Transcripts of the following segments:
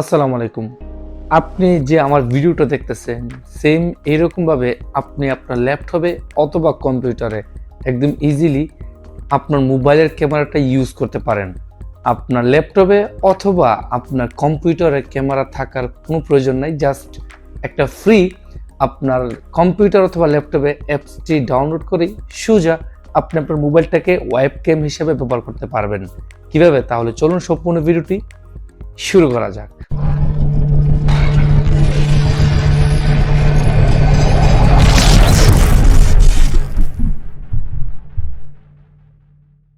আসসালামু আলাইকুম। আপনি যে আমার ভিডিওটা দেখতেছেন সেম এরকমভাবে আপনি আপনার ল্যাপটপে অথবা কম্পিউটারে একদম ইজিলি আপনার মোবাইলের ক্যামেরাটা ইউজ করতে পারেন। আপনার ল্যাপটপে অথবা আপনার কম্পিউটারে ক্যামেরা থাকার কোনো প্রয়োজন নাই জাস্ট একটা ফ্রি আপনার কম্পিউটার অথবা ল্যাপটপে অ্যাপসটি ডাউনলোড করে সোজা আপনি আপনার মোবাইলটাকে ওয়েব ক্যাম হিসেবে ব্যবহার করতে পারবেন। কীভাবে? তাহলে চলুন সম্পূর্ণ ভিডিওটি শুরু করা যাক।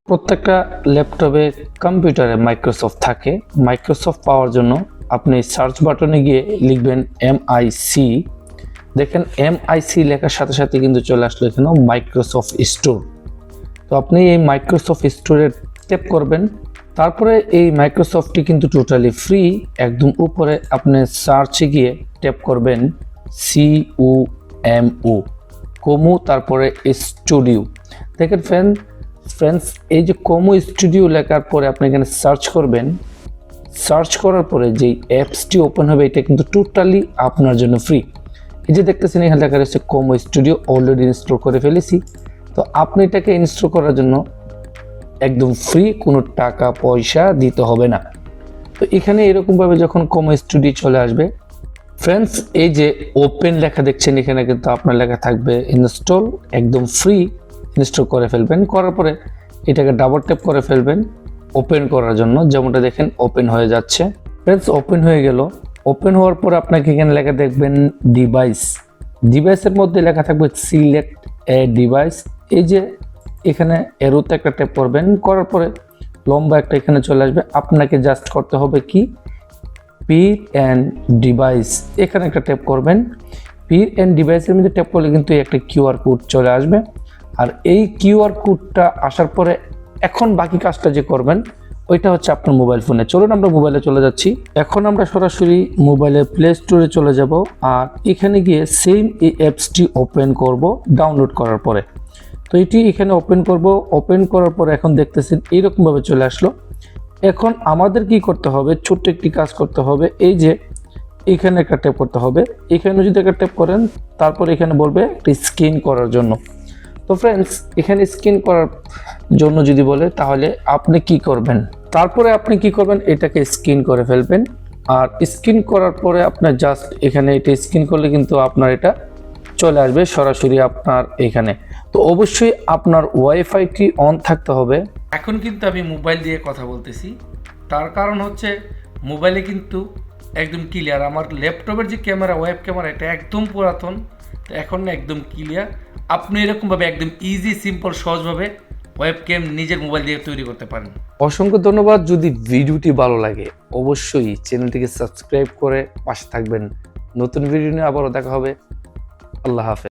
প্রত্যেকটা ল্যাপটপে কম্পিউটারে মাইক্রোসফট থাকে। মাইক্রোসফট পাওয়ার জন্য আপনি সার্চ বাটনে গিয়ে লিখবেন এমআইসি দেখেন এমআইসি লেখার সাথে সাথে কিন্তু চলে আসলো এখানে মাইক্রোসফট স্টোর। তো আপনি এই মাইক্রোসফট স্টোরে ট্যাপ করবেন। তারপরে এই মাইক্রোসফটটি কিন্তু টোটালি ফ্রি একদম উপরে আপনি সার্চে গিয়ে ট্যাপ করবেন সিউ এম ও কোমু তারপরে স্টুডিও দেখেন ফ্রেন্ড ফ্রেন্ডস এই যে কোমো স্টুডিও লেখার পরে আপনি এখানে সার্চ করবেন। সার্চ করার পরে যেই অ্যাপসটি ওপেন হবে, এটা কিন্তু টোটালি আপনার জন্য ফ্রি এই যে দেখতেছেন, এখানে লেখা রয়েছে কোমো স্টুডিও অলরেডি ইনস্টল করে ফেলেছি। তো আপনি এটাকে ইনস্টল করার জন্য একদম ফ্রি কোনো টাকা, পয়সা দিতে হবে না। তো এখানে এরকমভাবে যখন কোমো স্টুডিও চলে আসবে ফ্রেন্ডস এই যে ওপেন লেখা দেখছেন, এখানে কিন্তু আপনার লেখা থাকবে ইনস্টল একদম ফ্রি ইনস্টল করে ফেলবেন। করার পরে এটাকে ডাবল ট্যাপ করে ফেলবেন ওপেন করার জন্য। যেমনটা দেখেন ওপেন হয়ে যাচ্ছে। ফ্রেন্ডস ওপেন হয়ে গেল। ওপেন হওয়ার পর আপনাকে এখানে লেখা দেখবেন ডিভাইস ডিভাইসের মধ্যে লেখা থাকবে সিলেক্ট এ ডিভাইস এই যে এখানে এরোতে একটা ট্যাপ করবেন। করার পরে লম্বা একটা এখানে চলে আসবে। আপনাকে জাস্ট করতে হবে কি? পির অ্যান্ড ডিভাইস এখানে একটা ট্যাপ করবেন। পির অ্যান্ড ডিভাইসের মধ্যে ট্যাপ করলে কিন্তু একটা কিউআর কোড চলে আসবে। আর এই কিউআর কোডটা আসার পরে এখন বাকি কাজটা যে করবেন, ওইটা হচ্ছে আপনার মোবাইল ফোনে চলুন আমরা মোবাইলে চলে যাচ্ছি। এখন আমরা সরাসরি মোবাইলের প্লে স্টোরে চলে যাব। আর এখানে গিয়ে সেম এই অ্যাপসটি ওপেন করব ডাউনলোড করার পরে। তো এটি এখানে ওপেন করব। ওপেন করার পর এখন দেখতেছেন এইরকমভাবে চলে আসলো। এখন আমাদের কি করতে হবে? ছোট্ট একটি কাজ করতে হবে। এই যে এখানে একটা ট্যাপ করতে হবে। এখানে যদি একটা ট্যাপ করেন, তারপর এখানে বলবে একটি স্ক্যান করার জন্য। তো ফ্রেন্ডস এখানে স্ক্যান করার জন্য যদি বলে, তাহলে আপনি কি করবেন? তারপরে আপনি কি করবেন? এটাকে স্ক্যান করে ফেলবেন। আর স্ক্যান করার পরে আপনার জাস্ট এখানে এটা স্ক্যান করলে কিন্তু আপনার এটা চলে আসবে সরাসরি আপনার এখানে। তো অবশ্যই আপনার ওয়াইফাইটি অন থাকতে হবে? এখন কিন্তু আমি মোবাইল দিয়ে কথা বলতেছি। তার কারণ হচ্ছে মোবাইলে কিন্তু একদম ক্লিয়ার আমার ল্যাপটপের যে ক্যামেরা ওয়েব ক্যামেরা এটা একদম পুরাতন। তো এখন না একদম ক্লিয়ার আপনি এরকমভাবে একদম ইজি সিম্পল সহজভাবে ওয়েব ক্যাম নিজের মোবাইল দিয়ে তৈরি করতে পারেন। অসংখ্য ধন্যবাদ। যদি ভিডিওটি ভালো লাগে অবশ্যই চ্যানেলটিকে সাবস্ক্রাইব করে পাশে থাকবেন। নতুন ভিডিও নিয়ে আবারও দেখা হবে। আল্লাহ হাফেজ।